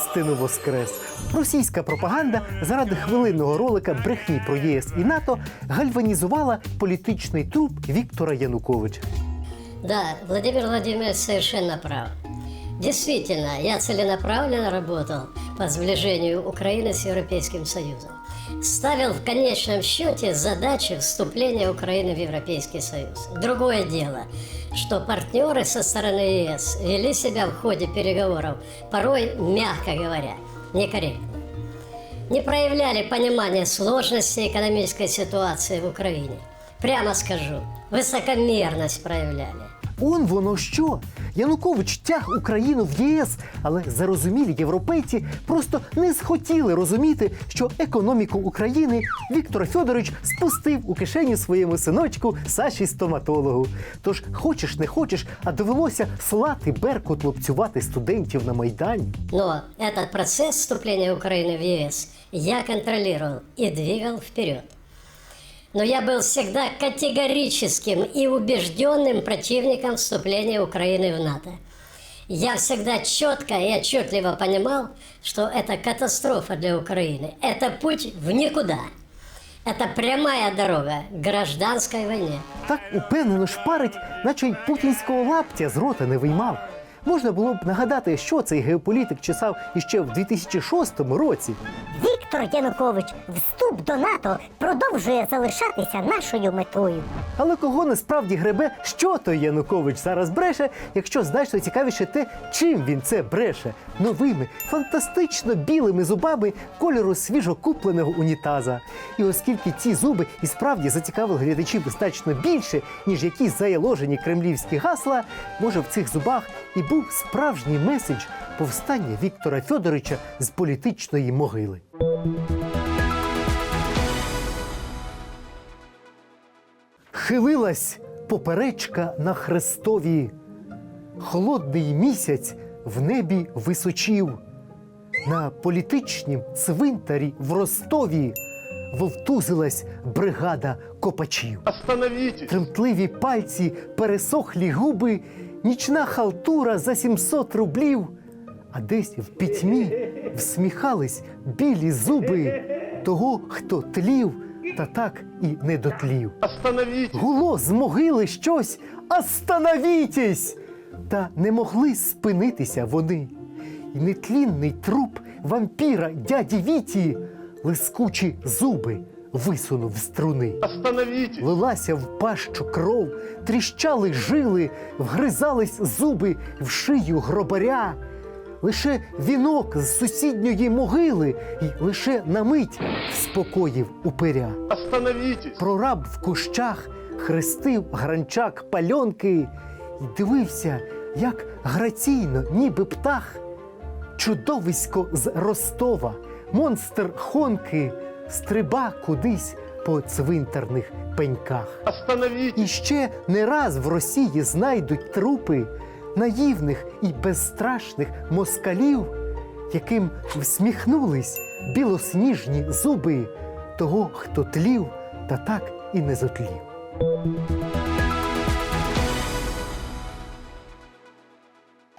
Воістину воскрес! Російська пропаганда заради хвилинного ролика брехні про ЄС і НАТО гальванізувала політичний труп Віктора Януковича. Да, Владимир Владимирович совершенно прав. Действительно, я целенаправленно работал по сближению Украины с Европейским Союзом. Ставил в конечном счете задачи вступления Украины в Европейский Союз. Другое дело, что партнеры со стороны ЕС вели себя в ходе переговоров порой, мягко говоря, некорректно. Не проявляли понимания сложности экономической ситуации в Украине. Прямо скажу, высокомерность проявляли. Он воно що? Янукович тяг Україну в ЄС, але зарозумілі європейці просто не схотіли розуміти, що економіку України Віктор Федорович спустив у кишеню своєму синочку Саші стоматологу. Тож хочеш не хочеш, а довелося слати Беркут лупцювати студентів на майдані. Но этот процесс вступления Украины в ЕС я контролировал и двигал вперед Но я был всегда категорическим и убежденным противником вступления Украины в НАТО. Я всегда четко и отчетливо понимал, что это катастрофа для Украины. Это путь в никуда. Это прямая дорога к гражданской войне. Так упевнено шпарить, наче й путінського лаптя з рота не виймав. Можна було б нагадати, що цей геополітик чесав іще в 2006 році. Віктор Янукович, вступ до НАТО продовжує залишатися нашою метою. Але кого насправді гребе, що той Янукович зараз бреше, якщо значно цікавіше те, чим він це бреше новими, фантастично білими зубами кольору свіжокупленого унітаза. І оскільки ці зуби і справді зацікавили глядачів значно більше, ніж якісь заяложені кремлівські гасла, може в цих зубах і був справжній меседж повстання Віктора Фьодоровича з політичної могили. Хилилась поперечка на хрестові, холодний місяць в небі височів. На політичнім цвинтарі в Ростові вовтузилась бригада копачів. Остановитесь! Тремтливі пальці, пересохлі губи, нічна халтура за 700 рублів. А десь в пітьмі всміхались білі зуби того, хто тлів, та так і не дотлів. Гуло з могили щось «Остановітесь!» Та не могли спинитися вони. І нетлінний труп вампіра дяді Віті лискучі зуби висунув з. Остановитесь! Лилася в пащу кров, тріщали жили, вгризались зуби в шию гробаря. Лише вінок з сусідньої могили і лише на мить вспокоїв упиря. Остановитесь! Прораб в кущах хрестив гранчак пальонки і дивився, як граційно, ніби птах, чудовисько з Ростова, монстр Хонки стриба кудись по цвинтарних пеньках. Остановитесь! І ще не раз в Росії знайдуть трупи наївних і безстрашних москалів, яким всміхнулись білосніжні зуби того, хто тлів та так і не зотлів.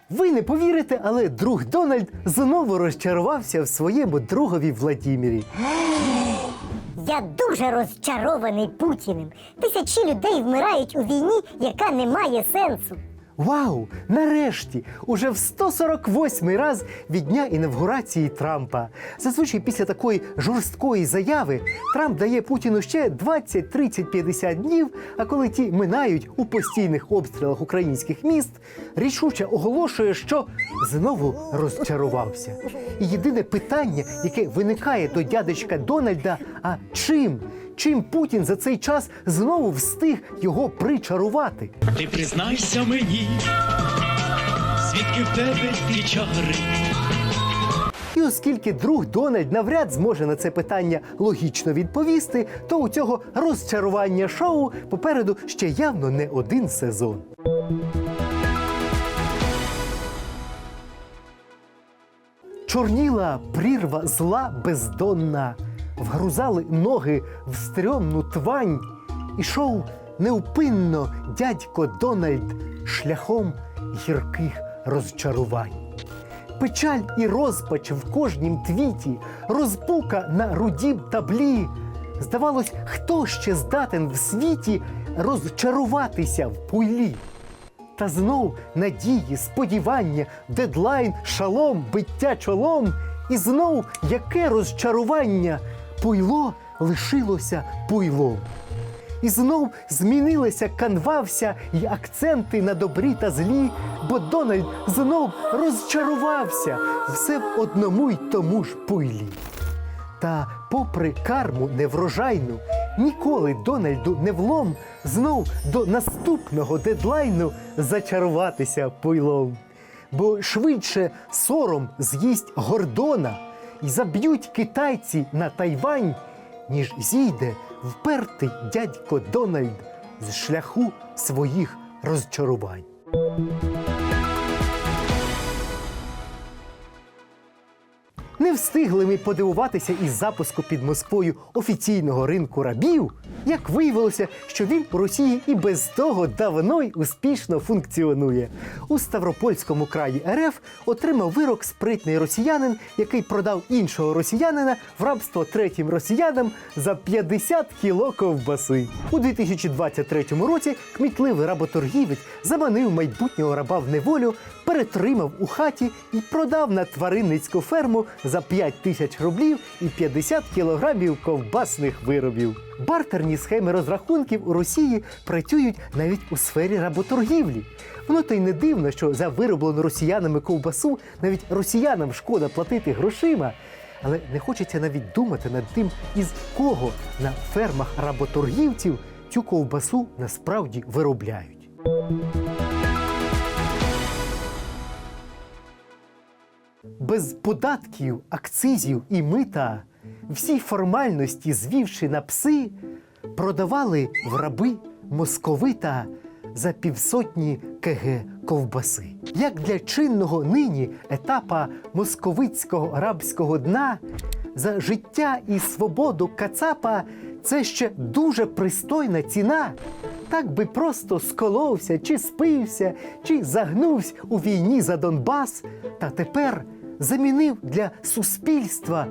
Ви не повірите, але друг Дональд знову розчарувався в своєму другові Владімірі. Я дуже розчарований Путіним. Тисячі людей вмирають у війні, яка не має сенсу. Вау! Нарешті! Уже в 148 раз від дня інавгурації Трампа. Зазвичай після такої жорсткої заяви Трамп дає Путіну ще 20, 30, 50 днів. А коли ті минають у постійних обстрілах українських міст, рішуче оголошує, що знову розчарувався. І єдине питання, яке виникає до дядечка Дональда: а чим? Чим Путін за цей час знову встиг його причарувати? Ти признайся мені, звідки в тебе ті чари? І оскільки друг Дональд навряд зможе на це питання логічно відповісти, то у цього розчарування шоу попереду ще явно не один сезон. Чорніла прірва зла бездонна, вгрузали ноги в стрьомну твань, ішов неупинно дядько Дональд шляхом гірких розчарувань. Печаль і розпач в кожнім твіті, розпука на рудім таблі. Здавалось, хто ще здатен в світі розчаруватися в пуйлі. Та знов надії, сподівання, дедлайн, шалом, биття чолом. І знов яке розчарування, пуйло лишилося пуйлом. І знов змінилися канва вся й акценти на добрі та злі, бо Дональд знов розчарувався все в одному й тому ж пуйлі. Та, попри карму неврожайну, ніколи Дональду не влом знов до наступного дедлайну зачаруватися пуйлом. Бо швидше сором з'їсть Гордона і заб'ють китайці на Тайвань, ніж зійде впертий дядько Дональд з шляху своїх розчарувань. Не встигли ми подивуватися із запуску під Москвою офіційного ринку рабів, як виявилося, що він у Росії і без того давно й успішно функціонує. У Ставропольському краї РФ отримав вирок спритний росіянин, який продав іншого росіянина в рабство третім росіянам за 50 кіло ковбаси. У 2023 році кмітливий работоргівець заманив майбутнього раба в неволю, перетримав у хаті і продав на тваринницьку ферму за 5 тисяч рублів і 50 кілограмів ковбасних виробів. Бартерні схеми розрахунків у Росії працюють навіть у сфері работоргівлі. Воно то й не дивно, що за вироблену росіянами ковбасу навіть росіянам шкода платити грошима. Але не хочеться навіть думати над тим, із кого на фермах работоргівців цю ковбасу насправді виробляють. Без податків, акцизів і мита, всі формальності звівши на пси, продавали в раби московита за півсотні КГ ковбаси. Як для чинного нині етапа московицького рабського дна за життя і свободу кацапа це ще дуже пристойна ціна. Так би просто сколовся, чи спився, чи загнувся у війні за Донбас, та тепер замінив для суспільства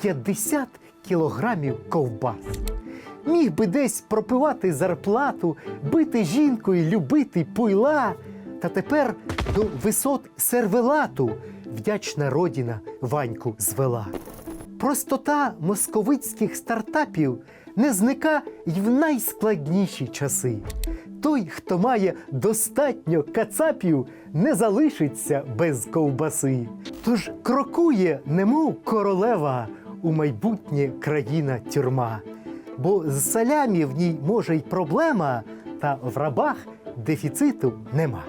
50 кілограмів ковбас. Міг би десь пропивати зарплату, бити жінку і любити пуйла. Та тепер до висот сервелату вдячна родина Ваньку звела. Простота московицьких стартапів не зника й в найскладніші часи. Той, хто має достатньо кацапів, не залишиться без ковбаси. Тож крокує, немов королева, у майбутнє країна тюрма. Бо з салямі в ній може й проблема, та в рабах дефіциту нема.